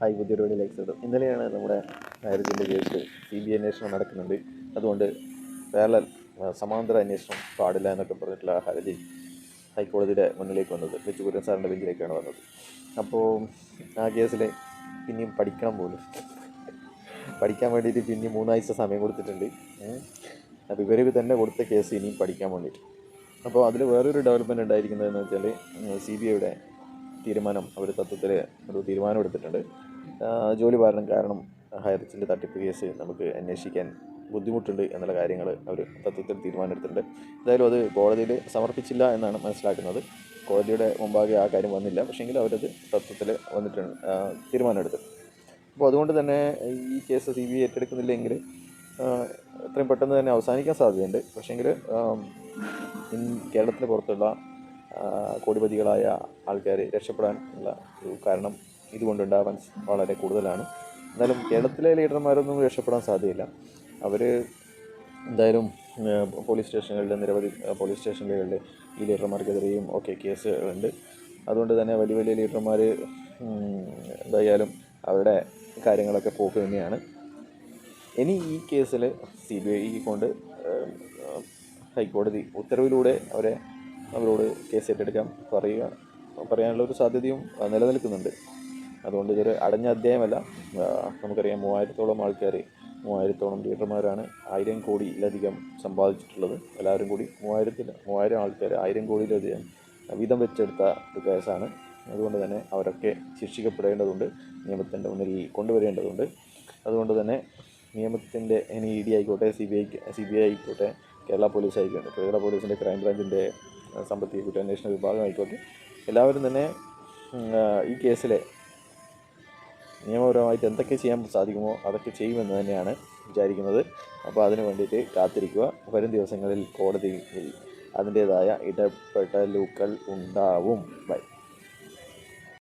Hi പുതിയൊരു വീഡിയോയിലേക്ക് സ്വാഗതം ഇന്നലെയാണ് നമ്മുടെ മാരേജിന്റെ കേസ് സി ബി അന്വേഷണം നടക്കുന്നുണ്ട്. അതുകൊണ്ട് പാരലൽ സമാന്തര അന്വേഷണം പാടില്ല എന്നൊക്കെ പറഞ്ഞിട്ടുള്ള ഹർജി ഹൈക്കോടതിയുടെ മുന്നിലേക്ക് വന്നത് വെച്ചുപുരൻ സാറിന്റെ ബെഞ്ചിലേക്കാണ് വന്നത്. അപ്പോൾ ആ കേസിൽ പിന്നെയും പഠിക്കണം പോലും. പഠിക്കാൻ വേണ്ടിയിട്ട് പിന്നെയും മൂന്നാഴ്ച സമയം കൊടുത്തിട്ടുണ്ട്. അപ്പോൾ ഇവർ തന്നെ കൊടുത്ത കേസ് ഇനിയും പഠിക്കാൻ വേണ്ടിയിട്ട്. അപ്പോൾ അതിൽ വേറൊരു ഡെവലപ്മെന്റ് ഉണ്ടായിരിക്കുന്നതെന്ന് വെച്ചാൽ സി ബി ഐയുടെ തീരുമാനം അവർ തത്വത്തിൽ ഒരു തീരുമാനം എടുത്തിട്ടുണ്ട്. ജോലി ഭാരണം കാരണം ഹൈറിച്ചിന്റെ തട്ടിപ്പ് കേസ് നമുക്ക് അന്വേഷിക്കാൻ ബുദ്ധിമുട്ടുണ്ട് എന്നുള്ള കാര്യങ്ങൾ അവർ തത്വത്തിൽ തീരുമാനമെടുത്തിട്ടുണ്ട് എന്തായാലും അത് കോടതിയിൽ സമർപ്പിച്ചില്ല എന്നാണ് മനസ്സിലാക്കുന്നത്. കോടതിയുടെ മുമ്പാകെ ആ കാര്യം വന്നില്ല. പക്ഷേങ്കിൽ അവരത് തത്വത്തിൽ വന്നിട്ടുണ്ട് തീരുമാനമെടുത്തു അപ്പോൾ അതുകൊണ്ട് തന്നെ ഈ കേസ് സി ബി ഐ ഏറ്റെടുക്കുന്നില്ലെങ്കിൽ എത്രയും പെട്ടെന്ന് തന്നെ അവസാനിക്കാൻ സാധ്യതയുണ്ട്. പക്ഷേങ്കിൽ കേരളത്തിന് പുറത്തുള്ള കോടിപതികളായ ആൾക്കാർ രക്ഷപ്പെടാൻ ഉള്ള ഒരു കാരണം ഇതുകൊണ്ടുണ്ടാവാൻ വളരെ കൂടുതലാണ്. എന്നാലും കേരളത്തിലെ ലീഡർമാരൊന്നും രക്ഷപ്പെടാൻ സാധ്യതയില്ല. അവർ എന്തായാലും പോലീസ് സ്റ്റേഷനുകളിൽ നിരവധി പോലീസ് സ്റ്റേഷനുകളിൽ ഈ ലീഡർമാർക്കെതിരെയും ഒക്കെ കേസുകളുണ്ട് അതുകൊണ്ട് തന്നെ വലിയ വലിയ ലീഡർമാർ എന്തായാലും അവരുടെ കാര്യങ്ങളൊക്കെ പോക്ക് തന്നെയാണ്. ഇനി ഈ കേസിൽ സി ബി ഐ കൊണ്ട് ഹൈക്കോടതി ഉത്തരവിലൂടെ അവരെ അവരോട് കേസ് ഏറ്റെടുക്കാൻ പറയുക പറയാനുള്ള ഒരു സാധ്യതയും നിലനിൽക്കുന്നുണ്ട്. അതുകൊണ്ട് ഇതൊരു അടഞ്ഞ അധ്യായമല്ല. നമുക്കറിയാം മൂവായിരത്തോളം ആൾക്കാർ മൂവായിരത്തോളം ലീഡർമാരാണ് ആയിരം കോടിയിലധികം സമ്പാദിച്ചിട്ടുള്ളത്. എല്ലാവരും കൂടി മൂവായിരത്തിൽ മൂവായിരം ആൾക്കാർ ആയിരം കോടിയിലധികം വീതം വെച്ചെടുത്ത ഒരു കേസാണ്. അതുകൊണ്ട് തന്നെ അവരൊക്കെ ശിക്ഷിക്കപ്പെടേണ്ടതുണ്ട് നിയമത്തിന്റെ മുന്നിൽ കൊണ്ടുവരേണ്ടതുണ്ട്. അതുകൊണ്ട് തന്നെ നിയമത്തിന്റെ ഇനി ഇ ഡി ആയിക്കോട്ടെ C B I C B I ആയിക്കോട്ടെ കേരള പോലീസ് ആയിക്കോട്ടെ കേരള പോലീസിന്റെ ക്രൈംബ്രാഞ്ചിന്റെ സാമ്പത്തിക കുറ്റാന്വേഷണ വിഭാഗം ആയിക്കോട്ടെ എല്ലാവരും തന്നെ ഈ കേസിലെ നിയമപരമായിട്ട് എന്തൊക്കെ ചെയ്യാൻ സാധിക്കുമോ അതൊക്കെ ചെയ്യുമെന്ന് തന്നെയാണ് വിചാരിക്കുന്നത്. അപ്പോൾ അതിന് വേണ്ടിയിട്ട് കാത്തിരിക്കുക. വരും ദിവസങ്ങളിൽ കോടതിയിൽ അതിന്റേതായ ഇടപെടലുകൾ ഉണ്ടാവും. ബൈ.